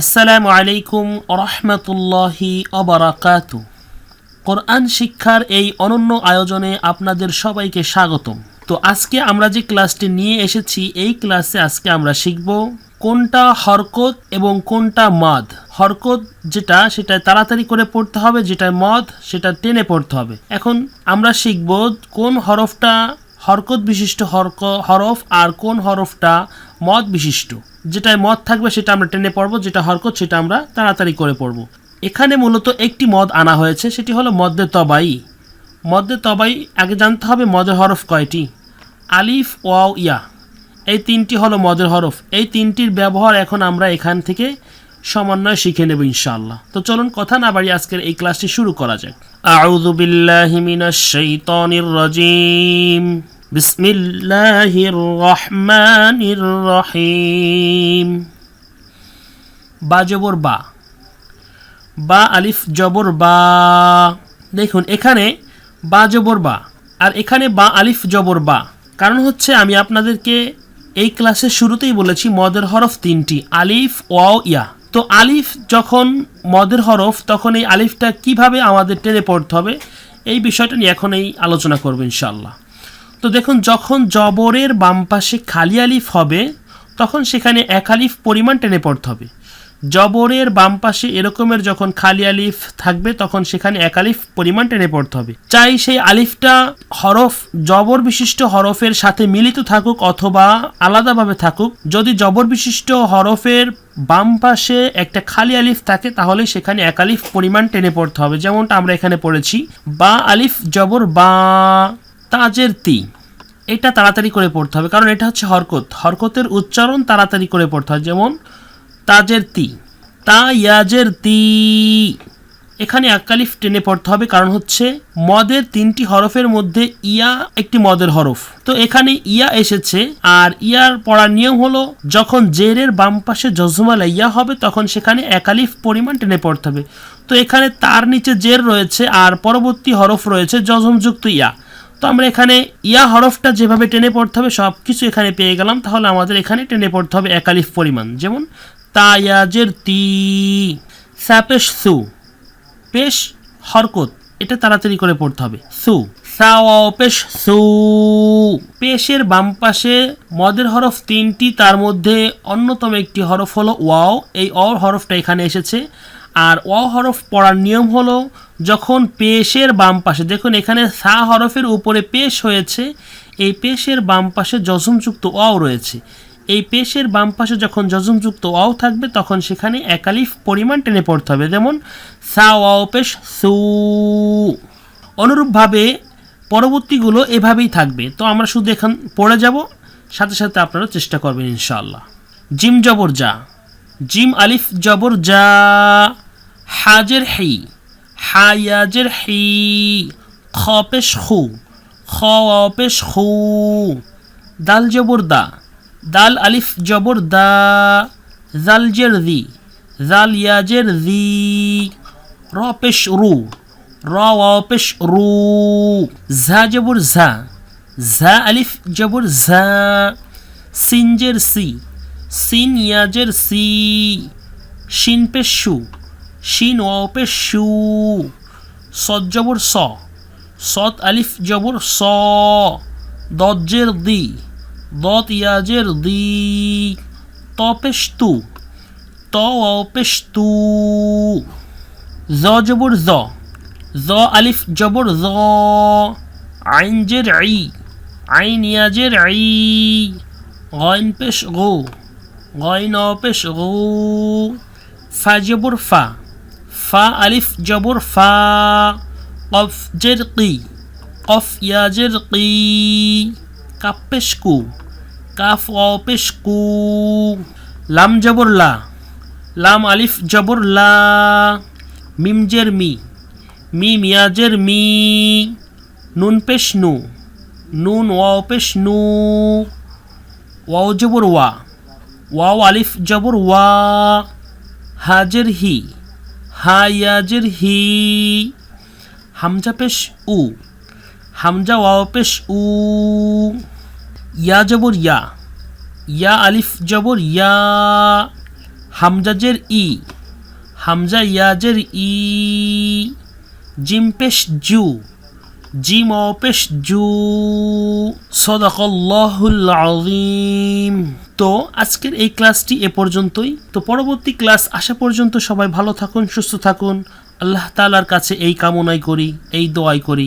আসসালামু আলাইকুম রহমতুল্লাহি অবরাকাত কোরআন শিক্ষার এই অনন্য আয়োজনে আপনাদের সবাইকে স্বাগতম। তো আজকে আমরা যে ক্লাসটি নিয়ে এসেছি, এই ক্লাসে আজকে আমরা শিখব কোনটা হরকত এবং কোনটা মদ। হরকত যেটা, সেটা তাড়াতাড়ি করে পড়তে হবে, যেটা মদ, সেটা টেনে পড়তে হবে। এখন আমরা শিখব কোন হরফটা হরকত বিশিষ্ট হরক হরফ আর কোন হরফটা মদ বিশিষ্ট? যেটায় মদ থাকবে সেটা আমরা টেনে পড়ব, যেটা হরকত সেটা আমরা তাড়াতাড়ি করে পড়ব। এখানে মূলত একটি মদ আনা হয়েছে, সেটি হলো মদ্দে তবাই। মদ্দে তবাই, আগে জানতে হবে মদের হরফ কয়টি? আলিফ, ওয়াও, ইয়া। এই তিনটি হলো মদের হরফ। এই তিনটির ব্যবহার এখন আমরা এখান থেকে সমন্বয় শিখে নেব ইনশাআল্লাহ। তো চলুন কথা না বাড়ি আজকের এই ক্লাসটি শুরু করা যাক। আউযু বিল্লাহি মিনাশ শাইতানির রাজিম। বিসমিল্লাহির রহমানির রহিম। বা জবর বা। বা আলিফ জবর বা। দেখুন, এখানে বা জবর বা আর এখানে বা আলিফ জবর বা। কারণ হচ্ছে আমি আপনাদেরকে এই ক্লাসের শুরুতেই বলেছি মদের হরফ তিনটি, আলিফ, ওয়াও, ইয়া। তো আলিফ যখন মদের হরফ, তখন এই আলিফটা কীভাবে আমাদের টেনে পড়তে হবে, এই বিষয়টা নিয়ে এখন এই আলোচনা করব ইনশাল্লাহ তো দেখুন, যখন জবরের বাম পাশে খালি আলিফ হবে, তখন সেখানে এক আলিফ পরিমাণ টেনে পড়তে হবে। জবরের বাম পাশে এরকমের যখন খালি আলিফ থাকবে, তখন সেখানে এক আলিফ পরিমাণ টেনে পড়তে হবে। চাই সেই আলিফটা হরফ, জবর বিশিষ্ট হরফের সাথে মিলিত থাকুক অথবা আলাদাভাবে থাকুক। যদি জবর বিশিষ্ট হরফের বাম পাশে একটা খালি আলিফ থাকে, তাহলে সেখানে এক আলিফ পরিমাণ টেনে পড়তে হবে। যেমনটা আমরা এখানে পড়েছি, বা আলিফ, জবর, বা তাজের তি। এটা তাড়াতাড়ি করে পড়তে হবে, কারণ এটা হচ্ছে হরকত। হরকতের উচ্চারণ তাড়াতাড়ি করে পড়তে হয়। যেমন তাজের তি তা ইয়াজের তি। এখানে আকালিফ টেনে পড়তে হবে, কারণ হচ্ছে মদের তিনটি হরফের মধ্যে ইয়া একটি মদের হরফ। তো এখানে ইয়া এসেছে, আর ইয়ার পড়ার নিয়ম হলো, যখন জেরের বাম পাশে জজমালা ইয়া হবে, তখন সেখানে একালিফ পরিমাণ টেনে পড়তে হবে। তো এখানে তার নিচে জের রয়েছে, আর পরবর্তী হরফ রয়েছে যজমযুক্ত ইয়া। তো আমরা এখানে ইয়া হরফটা যেভাবে টেনে পড়তে হবে সব কিছু এখানে পেয়ে গেলাম, তাহলে আমাদের এখানে টেনে পড়তে হবে একালিফ পরিমাণ। যেমন তায়াজের তি স্যাপেশ সু। পেশ, হরকত। এটা তাড়াতাড়ি করে পড়তে হবে। সু। সাওয়াও পেশ সু। পেশের বাম পাশে মদের হরফ তিনটি, তার মধ্যে অন্যতম একটি হরফ হলো ওয়াও। এই অ হরফটা এখানে এসেছে। আর অ হরফ পড়ার নিয়ম হলো, যখন পেশের বাম পাশে, দেখুন এখানে সা হরফের উপরে পেশ হয়েছে, এই পেশের বাম পাশে যজমযুক্ত অও রয়েছে। এই পেশের বাম পাশে যখন যজমযুক্ত অও থাকবে, তখন সেখানে একালিফ পরিমাণ টেনে পড়তে হবে। যেমন, সা ওয়াও পেশ সু। অনুরূপভাবে পরবর্তীগুলো এভাবেই থাকবে। তো আমরা শুধু এখান পড়ে যাব। সাথে সাথে আপনারা চেষ্টা করবেন ইনশাআল্লাহ। জিম জবর যা। জিম আলিফ জবর যা। হাজের হি। হায়াজের হি। খ পেশ খু। খ ওয়াও পেশ খু। দাল জবর দা। দাল আলিফ জবর দা, জাল জের দি, জাল ইয়াজের দি, র পেশ রু, র পেশ রু, ঝা জবর ঝা ঝা আলিফ জবর ঝা সিনজের সি, সিন ইয়াজের সি, শিন পেশ শু শিন ওয়াও পেশ শু সদ জবর স, সদ আলিফ জবর স দজ্জের দি। দত ইয়াজের দি ত পেশ তু ত ওয়াও পেশ তু জ জবর জ জ আলিফ জবর জ, আইন জের আই, আইন ইয়াজের আই গইন পেশ গো গইন অ পেশ গো। ফা জবর ফা ফা আলিফ ফা কফ জের কি কফ ইয়াজের কি কাপ পেশ কু কাফ অ পেশ কু লাম জবর লা লাম আলিফ জবর লা মিম জের মি মি মিয়াজের মি নুন পেশ নু নুন ওয়াও পেশ নু ওয়াও জবর ওয়া ওয়াও আলিফ জবর ওয়া হাজের হি হা ইয়াজের হি হামজা পেশ উ। হামজা ওয়াও পেশ উ, ইয়া জবর ইয়া ইয়া আলিফ জবর ইয়া হামজাজের ই, হামজা ইয়াজের ই, জিম পেশ জু, জিম অপেশ জু, সদাকল্লাহুল তো আজকের এই ক্লাসটি এ পর্যন্তই। তো পরবর্তী ক্লাস আসা পর্যন্ত সবাই ভালো থাকুন, সুস্থ থাকুন। আল্লাহ তাআলার কাছে এই কামনাই করি, এই দোয়াই করি।